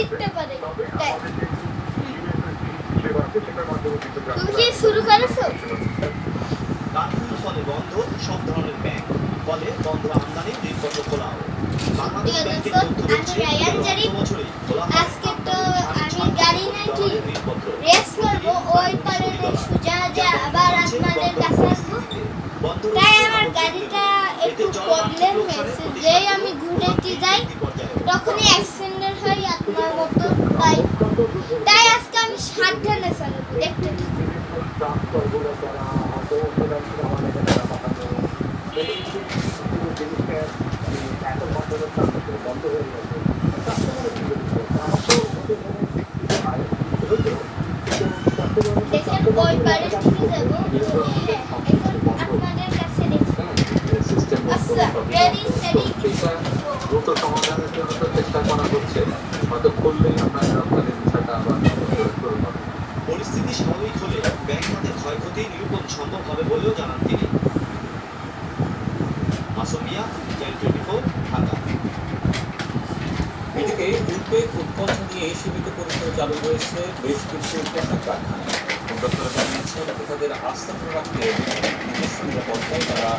জিততে পারে। তুমি কি শুরু করেছ? কারফিউর ফলে বন্ধ সব ধরনের ব্যাংক ফলে বন্ধ আমদানি ঋণপত্র খোলাও আমি আজকে তো আমি গাড়ি নাকি রেস করব ওই কারণে সোজা যে আবার আপনাদের কাছে আসব। তাই আমার গাড়িটা একটু প্রবলেম হয়েছে যেই আমি ঘুরেতে যাই। তাই আজকে আমি সাবধানে চালাবো দেখতে দেখেন ওই পারে থেকে যাব এখন আপনাদের কাছে দেখি। আচ্ছা রেডি চেষ্টা করা হচ্ছে। হয়তো খুললেই আমরা রপ্তানির বিষয়টা আবার শুরু করব পরিস্থিতি স্বাভাবিক হলে ব্যাংক খাতের ক্ষয়ক্ষতি নিরূপণ সম্ভব হবে বলেও জানান তিনি। এদিকে উদ্বেগ উৎকণ্ঠ নিয়ে সীমিত পরিসরে চালু হয়েছে বেশ কিছু কারখানা। তাদের আস্থা রাখতে নিজস্ব নিরাপত্তায় তারা